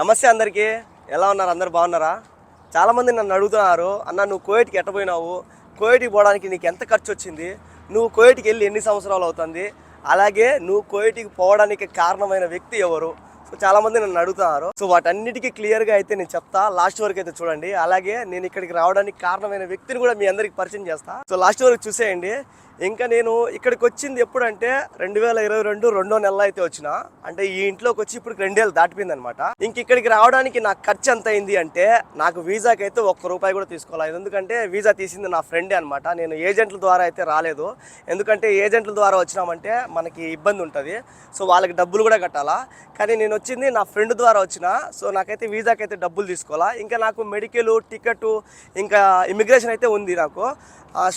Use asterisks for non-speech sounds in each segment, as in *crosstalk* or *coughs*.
నమస్తే అందరికీ. ఎలా ఉన్నారు? అందరు బాగున్నారా? చాలామంది నన్ను అడుగుతున్నారు అన్న నువ్వు కోవిడ్కి ఎట్టపోయినావు కోయిటికి పోవడానికి నీకు ఎంత ఖర్చు వచ్చింది? నువ్వు కోవిడ్కి వెళ్ళి ఎన్ని సంవత్సరాలు అవుతుంది? అలాగే నువ్వు కోయిటికి పోవడానికి కారణమైన వ్యక్తి ఎవరు? సో చాలామంది నన్ను అడుగుతున్నారు. సో వాటన్నిటికీ క్లియర్గా అయితే నేను చెప్తా. లాస్ట్ వరకు అయితే చూడండి. అలాగే నేను ఇక్కడికి రావడానికి కారణమైన వ్యక్తిని కూడా మీ అందరికి పరిచయం చేస్తా. సో లాస్ట్ వరకు చూసేయండి. ఇంకా నేను ఇక్కడికి వచ్చింది ఎప్పుడంటే రెండు వేల ఇరవై రెండు రెండో నెల అయితే వచ్చిన. అంటే ఈ ఇంట్లోకి వచ్చి ఇప్పుడు రెండేళ్ళు దాటిపోయింది అనమాట ఇంక ఇక్కడికి రావడానికి నాకు ఖర్చు ఎంత అయింది అంటే నాకు వీసాకి అయితే ఒక్క రూపాయి కూడా తీసుకోవాలి ఎందుకంటే వీసా తీసింది నా ఫ్రెండే అనమాట. నేను ఏజెంట్ల ద్వారా అయితే రాలేదు. ఎందుకంటే ఏజెంట్ల ద్వారా వచ్చినామంటే మనకి ఇబ్బంది ఉంటుంది. సో వాళ్ళకి డబ్బులు కూడా కట్టాలా. కానీ నేను వచ్చింది నా ఫ్రెండ్ ద్వారా వచ్చిన. సో నాకైతే వీసాకి అయితే డబ్బులు తీసుకోవాలా ఇంకా నాకు మెడికల్ టికెట్ ఇంకా ఇమిగ్రేషన్ అయితే ఉంది నాకు.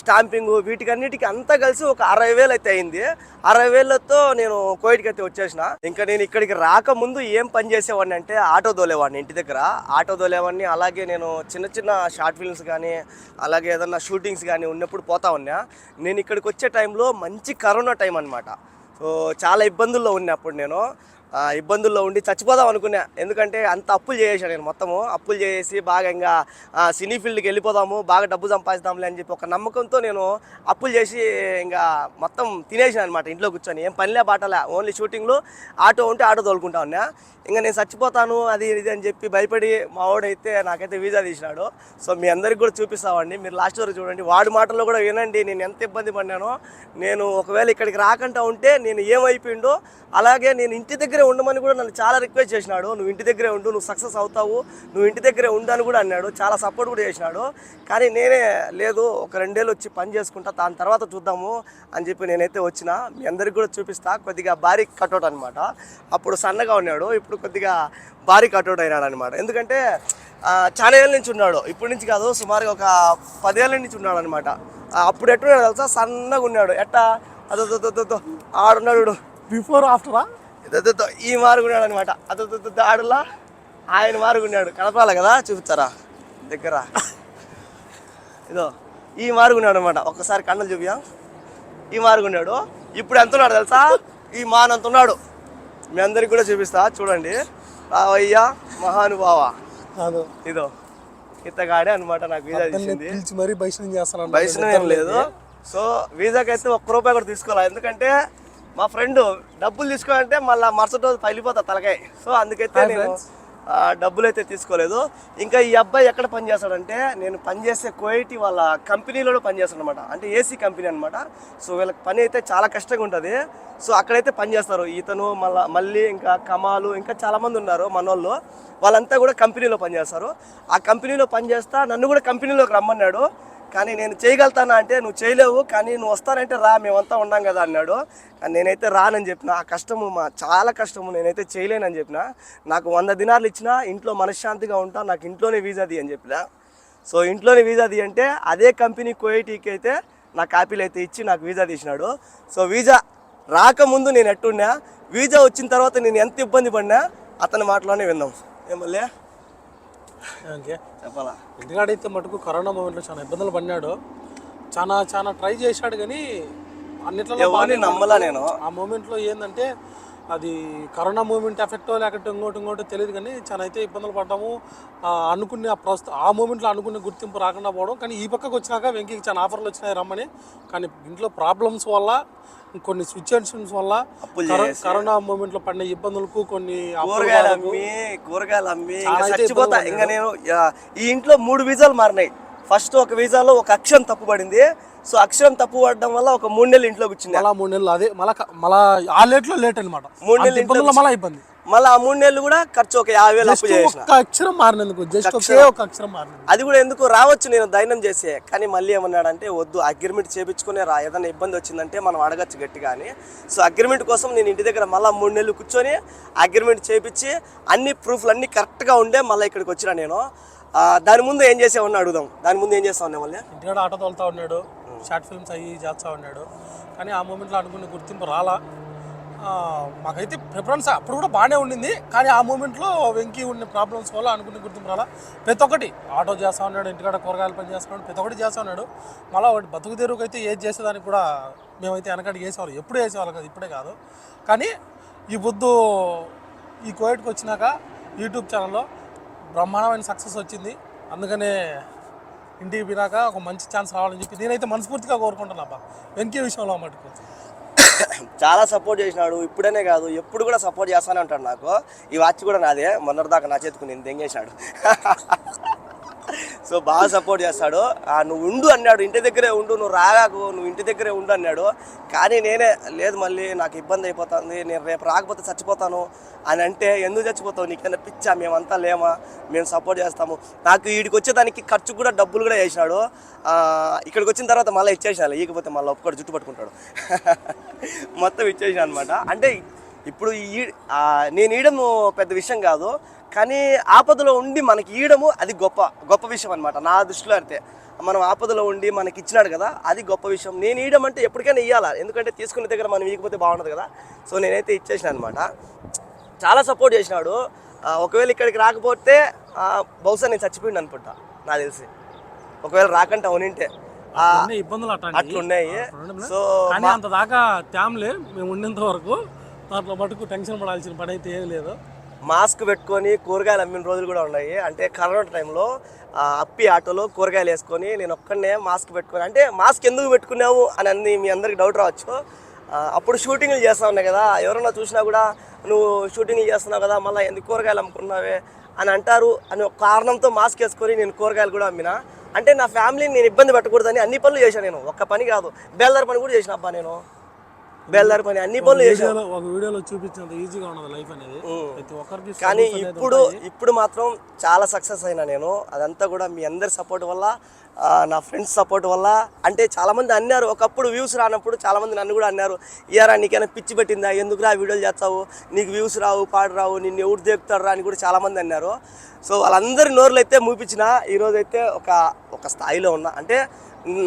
స్టాంపింగ్ వీటికన్నిటికీ అంత కలిసి ఒక అరవై వేలు అయితే అయింది. అరవై వేలతో నేను కోవిడ్కి అయితే వచ్చేసిన. ఇంకా నేను ఇక్కడికి రాకముందు ఏం పని చేసేవాడిని అంటే ఆటో దోలేవాడిని ఇంటి దగ్గర. ఆటో దోలేవాడిని అలాగే నేను చిన్న చిన్న షార్ట్ ఫిల్మ్స్ కానీ అలాగే ఏదన్నా షూటింగ్స్ కానీ ఉన్నప్పుడు పోతా ఉన్నా. నేను ఇక్కడికి వచ్చే టైంలో మంచి కరోనా టైం అనమాట సో చాలా ఇబ్బందుల్లో ఉన్నప్పుడు నేను. ఇబ్బందుల్లో ఉండి చచ్చిపోదాం అనుకున్నా. ఎందుకంటే అంత అప్పులు చేసేసాను నేను మొత్తము. అప్పులు చేసి బాగా ఇంకా సినీ ఫీల్డ్కి వెళ్ళిపోదాము బాగా డబ్బు సంపాదిద్దాంలే అని చెప్పి ఒక నమ్మకంతో నేను అప్పులు చేసి ఇంకా మొత్తం తినేసాను అనమాట ఇంట్లో కూర్చొని. ఏం పనిలే బాటలే ఓన్లీ షూటింగ్లు ఆటో ఉంటే ఆటో తోలుకుంటా ఉన్నా. ఇంకా నేను చచ్చిపోతాను అది ఇది అని చెప్పి భయపడి మా వాడైతే నాకైతే వీసా తీసినాడు. సో మీ అందరికి కూడా చూపిస్తామండి. మీరు లాస్ట్ వరకు చూడండి. వాడి మాటల్లో కూడా వినండి నేను ఎంత ఇబ్బంది పడినానో నేను ఒకవేళ ఇక్కడికి రాకుండా ఉంటే నేను ఏమైపోయిండో అలాగే నేను ఇంటి దగ్గర ఉండమని కూడా నన్ను చాలా రిక్వెస్ట్ చేసినాడు. నువ్వు ఇంటి దగ్గరే ఉండు నువ్వు సక్సెస్ అవుతావు నువ్వు ఇంటి దగ్గరే ఉండు అని కూడా అన్నాడు. చాలా సపోర్ట్ కూడా చేసినాడు. కానీ నేనే లేదు ఒక రెండేళ్ళు వచ్చి పని చేసుకుంటా దాని తర్వాత చూద్దాము అని చెప్పి నేనైతే వచ్చిన. మీ అందరికి కూడా చూపిస్తా. కొద్దిగా భారీ కట్అవుట్ అనమాట అప్పుడు సన్నగా ఉన్నాడు. ఇప్పుడు కొద్దిగా భారీ కట్అవుట్ అయినాడు అనమాట ఎందుకంటే చాలా ఏళ్ళ నుంచి ఉన్నాడు. ఇప్పటి నుంచి కాదు సుమారుగా ఒక పదేళ్ళ నుంచి ఉన్నాడు అనమాట అప్పుడు ఎట్టున్నాడు తెలుసా? సన్నగా ఉన్నాడు. ఎట్టా? అదో ఆడున్నాడు బిఫోర్ ఆఫ్టరా ఇదో ఈ మారుగున్నాడు అనమాట అదో దో, దో, దో, ఆడులా? ఆయన మారుగున్నాడు. కనపాలి కదా? చూపిస్తారా? దగ్గర. ఇదో ఈ మారుగున్నాడు అనమాట ఒక్కసారి కన్నులు చూపియా ఈ మారుగున్నాడు. ఇప్పుడు ఎంత ఉన్నాడు తెలుసా? ఈ మానంత ఉన్నాడు మీ అందరికి కూడా చూపిస్తా. చూడండి. రావయ్యా మహానుభావ. ఇదో. ఇతగాడే అనమాట నాకు వీసా అతన్ని తీసింది. మరీ బైసనం చేస్తాను ఏం లేదు. సో వీసాకి అయితే ఒక్క రూపాయి కూడా తీసుకోవాలి? ఎందుకంటే మా ఫ్రెండ్ డబ్బులు తీసుకోవాలంటే మళ్ళీ మరుసటి రోజు పగిలిపోతా తలకాయ. సో అందుకైతే నేను డబ్బులు అయితే తీసుకోలేదు. ఇంకా ఈ అబ్బాయి ఎక్కడ పనిచేస్తాడంటే నేను పనిచేసే కోయిటి వాళ్ళ కంపెనీలో పనిచేస్తాడు అనమాట అంటే ఏసీ కంపెనీ అనమాట సో వీళ్ళకి పని అయితే చాలా కష్టంగా ఉంటుంది. సో అక్కడైతే పని చేస్తారు. ఇతను మళ్ళా మళ్ళీ ఇంకా కమాలు ఇంకా చాలామంది ఉన్నారు మనోళ్ళు. వాళ్ళంతా కూడా కంపెనీలో పనిచేస్తారు ఆ కంపెనీలో పనిచేస్తా నన్ను కూడా కంపెనీలోకి రమ్మన్నాడు. కానీ నేను చేయగలుగుతానా అంటే నువ్వు చేయలేవు కానీ నువ్వు వస్తానంటే రా మేమంతా ఉన్నాం కదా అన్నాడు. కానీ నేనైతే రానని చెప్పిన. ఆ కష్టము మా చాలా కష్టము. నేనైతే చేయలేనని చెప్పిన. నాకు వంద దినాలు ఇచ్చినా ఇంట్లో మనశ్శాంతిగా ఉంటా నాకు ఇంట్లోనే వీసా ది అని చెప్పిన. సో ఇంట్లోనే వీసా ది అంటే అదే కంపెనీ కోయిటీకి అయితే నా కాపీలు అయితే ఇచ్చి నాకు వీసా తీసినాడు. సో వీసా రాకముందు నేను ఎట్టున్నా వీసా వచ్చిన తర్వాత నేను ఎంత ఇబ్బంది పడినా అతని మాటలోనే విన్నాం ఏమల్లే చెప్పాలా? ఇంటికాడైతే మటుకు కరోనా మూమెంట్లో చాలా ఇబ్బందులు పడినాడు. చాలా చాలా ట్రై చేశాడు కానీ అన్నిట్లో నమ్మలా నేను? ఆ మూమెంట్లో ఏంటంటే అది కరోనా మూమెంట్ ఎఫెక్టో లేకపోతే ఇంకోటి ఇంకోటి తెలియదు కానీ చాలా అయితే ఇబ్బందులు పడ్డాము. ఆ, అనుకునే ఆ ప్రస్తుతం ఆ మూమెంట్లో అనుకునే గుర్తింపు రాకుండా పోవడం. కానీ ఈ పక్కకు వచ్చినాక వెంకీకి చాలా ఆఫర్లు వచ్చినాయి రమ్మని. కానీ ఇంట్లో ప్రాబ్లమ్స్ వల్ల కొన్ని సిచ్యువేషన్స్ వల్ల. కరోనా మూమెంట్లో పడిన ఇబ్బందులకు కొన్ని కూరగాయలు అమ్మి కూరగాయలు అమ్మి చచ్చిపోతా. ఇంకా నేను ఈ ఇంట్లో మూడు వీసాలు మారినాయి. ఫస్ట్ ఒక వీసాలో ఒక అక్షరం తప్పు పడింది సో అక్షరం తప్పు పడడం వల్ల ఒక మూడు నెలలు ఇంట్లో కూర్చుంది మళ్ళా మూడు నెలలు అదే మళ్ళా క- మళ్ళా ఆ లేట్లో లేట్ అనమాట మూడు నెలలు ఇబ్బందుల్లో మళ్ళా ఇబ్బంది. మళ్ళీ ఆ మూడు నెలలు కూడా ఖర్చు ఒక యాభై వేలు అప్పు చేసిన అక్షరం మారినందుకు జస్ట్ ఒకే అక్షరం. మారినందుకు. అది కూడా ఎందుకు రావచ్చు నేను దైనం చేసే. కానీ మళ్ళీ ఏమన్నాడంటే వద్దు అగ్రిమెంట్ చేపించుకునే రా. ఏదైనా ఇబ్బంది వచ్చిందంటే మనం అడగచ్చు గట్టిగా అని సో అగ్రిమెంట్ కోసం నేను ఇంటి దగ్గర మళ్ళీ మూడు నెలలు కూర్చొని అగ్రిమెంట్ చేపించి అన్ని ప్రూఫ్లు అన్నీ కరెక్ట్గా ఉండే మళ్ళీ ఇక్కడికి వచ్చిన నేను. దాని ముందు ఏం చేసామని అడుగుదాం. దాని ముందు ఏం చేస్తా ఉన్నా మళ్ళీ? ఆటో తోలుతా ఉన్నాడు. షార్ట్ ఫిల్మ్స్ అయ్యి చేస్తా ఉన్నాడు. కానీ ఆ మూమెంట్లో అనుకున్న గుర్తింపు రాలా. మాకైతే ప్రిఫరెన్స్ అప్పుడు కూడా బాగానే ఉండింది. కానీ ఆ మూమెంట్లో వెంకీ ఉన్న ప్రాబ్లమ్స్ వల్ల అనుకున్న గుర్తింపు రాలా. ప్రతి ఒక్కటి ఆటో చేస్తా ఉన్నాడు ఇంటికాడ కూరగాయలు పని చేస్తున్నాడు ప్రతి ఒక్కటి చేస్తా ఉన్నాడు. మళ్ళీ ఒకటి బతుకు తెరువుకి అయితే ఏది చేసేదానికి కూడా మేమైతే వెనకడికి వేసేవాళ్ళం. ఎప్పుడు వేసేవాళ్ళం కాదు ఇప్పుడే కాదు. కానీ ఈ బుద్ధు ఈ కోవిడ్కి వచ్చినాక యూట్యూబ్ ఛానల్లో బ్రహ్మాండమైన సక్సెస్ వచ్చింది. అందుకనే ఇంటికి పోయినాక ఒక మంచి ఛాన్స్ రావాలని చెప్పి నేనైతే మనస్ఫూర్తిగా కోరుకుంటున్నా అబ్బా. వెంకీ విషయంలో మటుకు. చాలా సపోర్ట్ చేసినాడు. ఇప్పుడనే కాదు ఎప్పుడు కూడా సపోర్ట్ చేస్తానే ఉంటాడు నాకు. ఈ వాచ్ కూడా నాదే. మొన్నటిదాకా నా చేతుకు నేను దెంగేశాడు. సో బాగా సపోర్ట్ చేస్తాడు. నువ్వు ఉండు అన్నాడు. ఇంటి దగ్గరే ఉండు నువ్వు రాగాకు నువ్వు ఇంటి దగ్గరే ఉండు అన్నాడు. కానీ నేనే లేదు మళ్ళీ నాకు ఇబ్బంది అయిపోతుంది. నేను రేపు రాకపోతే చచ్చిపోతాను అని అంటే ఎందుకు చచ్చిపోతావు? నీకైనా పిచ్చా? మేమంతా లేమా? మేము సపోర్ట్ చేస్తాము. నాకు వీడికి వచ్చేదానికి ఖర్చు కూడా డబ్బులు కూడా వేసినాడు. ఇక్కడికి వచ్చిన తర్వాత మళ్ళీ ఇచ్చేసాను ఇకపోతే మళ్ళీ ఒక్కడు జుట్టు పట్టుకుంటాడు. *laughs* మొత్తం ఇచ్చేసాను అనమాట అంటే ఇప్పుడు ఈ నేను ఈయడము పెద్ద విషయం కాదు. కానీ ఆపదలో ఉండి మనకి ఈయడము అది గొప్ప గొప్ప విషయం అనమాట నా దృష్టిలో అయితే మనం ఆపదలో ఉండి మనకి ఇచ్చినాడు కదా అది గొప్ప విషయం. నేను ఇయ్యడం అంటే ఎప్పటికైనా ఇవ్వాలా ఎందుకంటే తీసుకునే దగ్గర మనం ఇవ్వకపోతే బాగుండదు కదా. సో నేనైతే ఇచ్చేసిన అనమాట చాలా సపోర్ట్ చేసినాడు. ఒకవేళ ఇక్కడికి రాకపోతే బహుశా నేను చచ్చిపోయింది అనుకుంటా నాకు తెలిసి. ఒకవేళ రాకంటే అవునింటే. ఇబ్బందులు అట్లాంటివి. అట్లున్నాయి. సో అంత దాకా త్యామ్లే మేము ఉండేంత వరకు దాంట్లో మటుకు టెన్షన్ పడాల్సిన పని అయితే ఏం లేదు. మాస్క్ పెట్టుకొని కూరగాయలు అమ్మిన రోజులు కూడా ఉన్నాయి. అంటే కరోనా టైంలో అప్పి ఆటోలో కూరగాయలు వేసుకొని నేను ఒక్కడనే మాస్క్ పెట్టుకొని అంటే మాస్క్ ఎందుకు పెట్టుకున్నావు అని అన్ని మీ అందరికి డౌట్ రావచ్చు. అప్పుడు షూటింగ్లు చేస్తా ఉన్నాయి కదా ఎవరన్నా చూసినా కూడా నువ్వు షూటింగ్లు చేస్తున్నావు కదా మళ్ళీ ఎందుకు కూరగాయలు అమ్ముకున్నావే అని అంటారు అని ఒక కారణంతో మాస్క్ వేసుకొని నేను కూరగాయలు కూడా అమ్మినా. అంటే నా ఫ్యామిలీని నేను ఇబ్బంది పెట్టకూడదని అన్ని పనులు చేశాను నేను. ఒక్క పని కాదు బేల్దార్ పని కూడా చేసిన అబ్బా నేను. బేల్దారి పని అన్ని పనులు చేశాను వీడియోలో ఒక వీడియోలో చూపించినంత ఈజీగా ఉన్నది లైఫ్ అనేది. ప్రతి ఒక్కరికి కానీ ఇప్పుడు. ఇప్పుడు మాత్రం చాలా సక్సెస్ అయినా నేను. అదంతా కూడా మీ అందరి సపోర్ట్ వల్ల నా ఫ్రెండ్స్ సపోర్ట్ వల్ల. అంటే చాలామంది అన్నారు ఒకప్పుడు వ్యూస్ రానప్పుడు చాలామంది నన్ను కూడా అన్నారు ఇయరా నీకైనా పిచ్చి పెట్టిందా? ఎందుకు రా వీడియోలు చేస్తావు? నీకు వ్యూస్ రావు పాడు రావు నిన్ను ఎవరు దేపుతాడు రా అని కూడా చాలామంది అన్నారు. సో వాళ్ళందరి నోర్లు అయితే మూపించిన ఈరోజు అయితే ఒక ఒక స్థాయిలో ఉన్నా. అంటే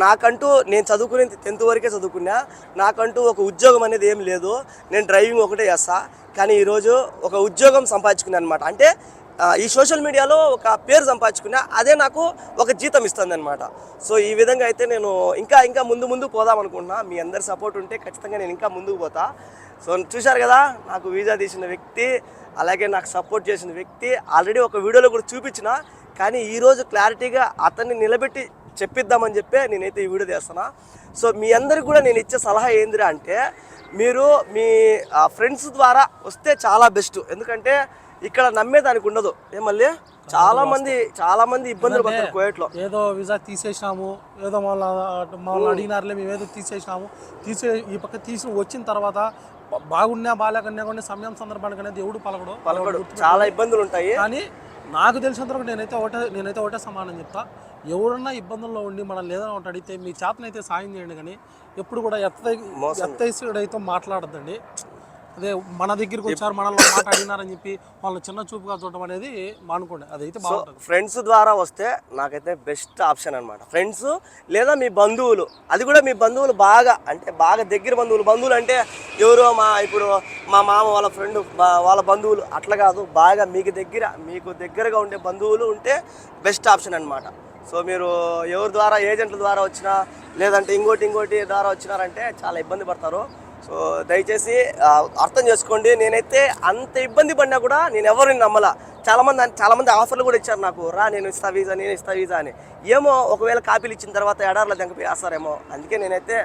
నాకంటూ నేను చదువుకునేది టెన్త్ వరకే చదువుకున్నా. నాకంటూ ఒక ఉద్యోగం అనేది ఏం లేదు. నేను డ్రైవింగ్ ఒకటే చేస్తా. కానీ ఈరోజు ఒక ఉద్యోగం సంపాదించుకున్నాను అనమాట అంటే ఈ సోషల్ మీడియాలో ఒక పేరు సంపాదించుకున్నా అదే నాకు ఒక జీతం ఇస్తుంది అనమాట సో ఈ విధంగా అయితే నేను ఇంకా ఇంకా ముందు ముందు పోదాం అనుకుంటున్నా. మీ అందరి సపోర్ట్ ఉంటే ఖచ్చితంగా నేను ఇంకా ముందుకు పోతా. సో చూశారు కదా నాకు వీజా తీసిన వ్యక్తి అలాగే నాకు సపోర్ట్ చేసిన వ్యక్తి ఆల్రెడీ ఒక వీడియోలో కూడా చూపించిన. కానీ ఈరోజు క్లారిటీగా అతన్ని నిలబెట్టి చెప్పిద్దామని చెప్పే నేనైతే ఈ వీడియో చేస్తున్నా. సో మీ అందరికి కూడా నేను ఇచ్చే సలహా ఏందిరా అంటే మీరు మీ ఫ్రెండ్స్ ద్వారా వస్తే చాలా బెస్ట్ ఎందుకంటే ఇక్కడ నమ్మేదానికి ఉండదు. ఏం మళ్ళీ? చాలా మంది చాలా మంది ఇబ్బందులు పడతారు కోయట్లో ఏదో వీసా తీసేసినాము ఏదో మళ్ళీ మమ్మల్ని అడిగినారులే మేము ఏదో తీసేసినాము. తీసే ఈ పక్క తీసి వచ్చిన తర్వాత బాగున్నా బాగాలేకన్నా కూడా సమయం సందర్భానికి అనేది ఎవడు పలకడు. పలకడు చాలా ఇబ్బందులు ఉంటాయి. కానీ నాకు తెలిసినంత వరకు నేనైతే ఒకటే నేనైతే ఒకటే సమానం చెప్తా. ఎవరన్నా ఇబ్బందుల్లో ఉండి మనల్ని ఏదైనా ఒకటి అడిగితే మీ చేతనైతే సాయం చేయండి కానీ ఎప్పుడు కూడా ఎత్త ఎత్తైసుడైతే మాట్లాడద్దండి. అదే మన దగ్గరికి వచ్చారు మనల్ని ఒక మాట అడిగినారని చెప్పి వాళ్ళని చిన్న చూపుగా చూడడం అనేది మానుకోండి అదైతే బాగుంటుంది. ఫ్రెండ్స్ ద్వారా వస్తే నాకైతే బెస్ట్ ఆప్షన్ అనమాట ఫ్రెండ్స్ లేదా మీ బంధువులు అది కూడా మీ బంధువులు బాగా అంటే బాగా దగ్గర బంధువులు. బంధువులు అంటే ఎవరో మా ఇప్పుడు మా మామ వాళ్ళ ఫ్రెండ్ వాళ్ళ బంధువులు అట్లా కాదు. బాగా మీకు దగ్గర మీకు దగ్గరగా ఉండే బంధువులు ఉంటే బెస్ట్ ఆప్షన్ అనమాట సో మీరు ఎవరి ద్వారా ఏజెంట్ల ద్వారా వచ్చినా లేదంటే ఇంకోటి ఇంకోటి ద్వారా వచ్చినారంటే చాలా ఇబ్బంది పడతారు. సో దయచేసి అర్థం చేసుకోండి. నేనైతే అంత ఇబ్బంది పడినా కూడా నేను ఎవరిని నమ్మలా. చాలామంది చాలామంది ఆఫర్లు కూడా ఇచ్చారు నాకు. రా నేను ఇస్తా వీజా నేను ఇస్తా వీజా అని. ఏమో ఒకవేళ కాపీలు ఇచ్చిన తర్వాత ఎడార్లో దంకపోయి వేస్తారేమో. అందుకే నేనైతే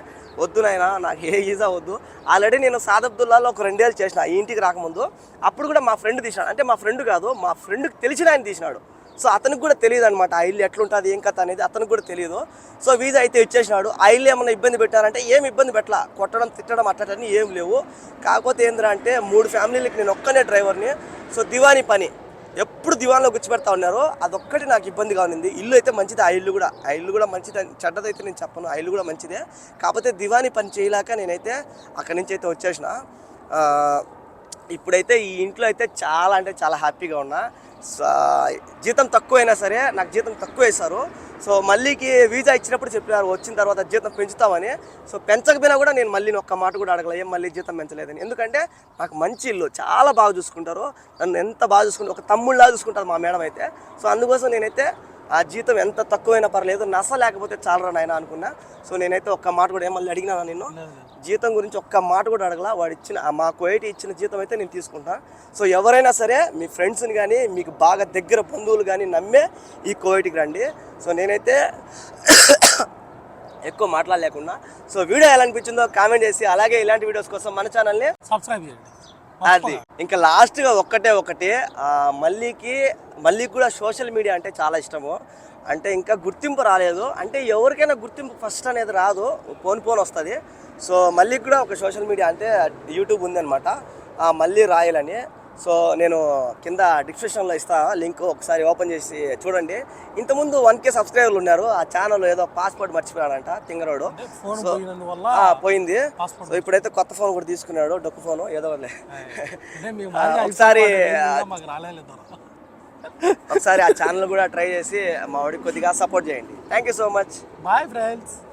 వద్దు నాయనా నాకు ఏ వీజా వద్దు. ఆల్రెడీ నేను సాదబ్దుల్లాలో ఒక రెండేళ్ళు చేసిన ఈ ఇంటికి రాకముందు. అప్పుడు కూడా మా ఫ్రెండ్ తీసినాడు. అంటే మా ఫ్రెండ్ కాదు మా ఫ్రెండ్కి తెలిసిన ఆయన తీసినాడు. సో అతనికి కూడా తెలియదు అనమాట ఆ ఇల్లు ఎట్లుంటుంది ఏం కథ అనేది అతనికి కూడా తెలియదు. సో వీజా అయితే ఇచ్చేసినాడు. ఆ ఇల్లు ఏమైనా ఇబ్బంది పెట్టారంటే ఏం ఇబ్బంది పెట్టలా కొట్టడం తిట్టడం అట్లని ఏం లేవు. కాకపోతే ఏంద్రా అంటే మూడు ఫ్యామిలీలకి నేను ఒక్కనే డ్రైవర్ని. సో దివానీ పని. ఎప్పుడు దివాన్లో గుచ్చిపెడతా ఉన్నారు. అదొక్కటి నాకు ఇబ్బందిగా ఉంది ఇల్లు అయితే మంచిది ఆ ఇల్లు కూడా ఆ ఇల్లు కూడా మంచిది అని- చెడ్డదైతే నేను చెప్పను. ఆ ఇల్లు కూడా మంచిదే. కాకపోతే దివానీ పని చేయలేక నేనైతే అక్కడి నుంచి అయితే వచ్చేసిన. ఇప్పుడైతే ఈ ఇంట్లో అయితే చాలా అంటే చాలా హ్యాపీగా ఉన్నా. జీతం తక్కువైనా సరే నాకు జీతం తక్కువ వేశారు సో మళ్ళీకి వీజా ఇచ్చినప్పుడు చెప్పినారు వచ్చిన తర్వాత జీతం పెంచుతామని. సో పెంచకపోయినా కూడా నేను మళ్ళీ ఒక్క మాట కూడా అడగలే మళ్ళీ జీతం పెంచలేదని. ఎందుకంటే నాకు మంచి ఇల్లు చాలా బాగా చూసుకుంటారు. నన్ను ఎంత బాగా చూసుకుంటారు ఒక తమ్ముళ్ళలా చూసుకుంటారు మా మేడం అయితే. సో అందుకోసం నేనైతే ఆ జీతం ఎంత తక్కువైనా పర్లేదు నస లేకపోతే చాలరా నాయన అనుకున్నా. సో నేనైతే ఒక్క మాట కూడా ఏం మళ్ళీ అడిగినా నిన్ను. జీతం గురించి ఒక్క మాట కూడా అడగలా. వాడు ఇచ్చిన ఆ మా కోయటి ఇచ్చిన జీతం అయితే నేను తీసుకుంటా. సో ఎవరైనా సరే మీ ఫ్రెండ్స్ని కానీ మీకు బాగా దగ్గర బంధువులు కానీ నమ్మే ఈ కోయటికి రండి. సో నేనైతే *coughs* ఎక్కువ మాట్లాడలేకుండా సో వీడియో ఎలా అనిపించిందో కామెంట్ చేసి అలాగే ఇలాంటి వీడియోస్ కోసం మన ఛానల్ని సబ్స్క్రైబ్ చేయండి. అది. ఇంకా లాస్ట్గా ఒక్కటే ఒకటి మళ్ళీకి మళ్ళీ కూడా సోషల్ మీడియా అంటే చాలా ఇష్టము. అంటే ఇంకా గుర్తింపు రాలేదు. అంటే ఎవరికైనా గుర్తింపు ఫస్ట్ అనేది రాదు. పోన్ పోన్ వస్తుంది. సో మళ్ళీ కూడా ఒక సోషల్ మీడియా అంటే యూట్యూబ్ ఉందన్నమాట. మళ్ళీ రాయలని. సో నేను కింద డిస్క్రిప్షన్లో ఇస్తా లింక్ ఒకసారి ఓపెన్ చేసి చూడండి. ఇంతకుముందు వన్ కే సబ్స్క్రైబర్లు ఉన్నారు ఆ ఛానల్ ఏదో పాస్పోర్ట్ మర్చిపోయాడంట తింగరోడు. సో- పోయింది. సో ఇప్పుడైతే కొత్త ఫోన్ కూడా తీసుకున్నాడు డొక్కు ఫోన్ ఏదో ఒకసారి ఒకసారి ఆ ఛానల్ కూడా ట్రై చేసి మా వాడికి కొద్దిగా సపోర్ట్ చేయండి. Thank you so much. Bye friends.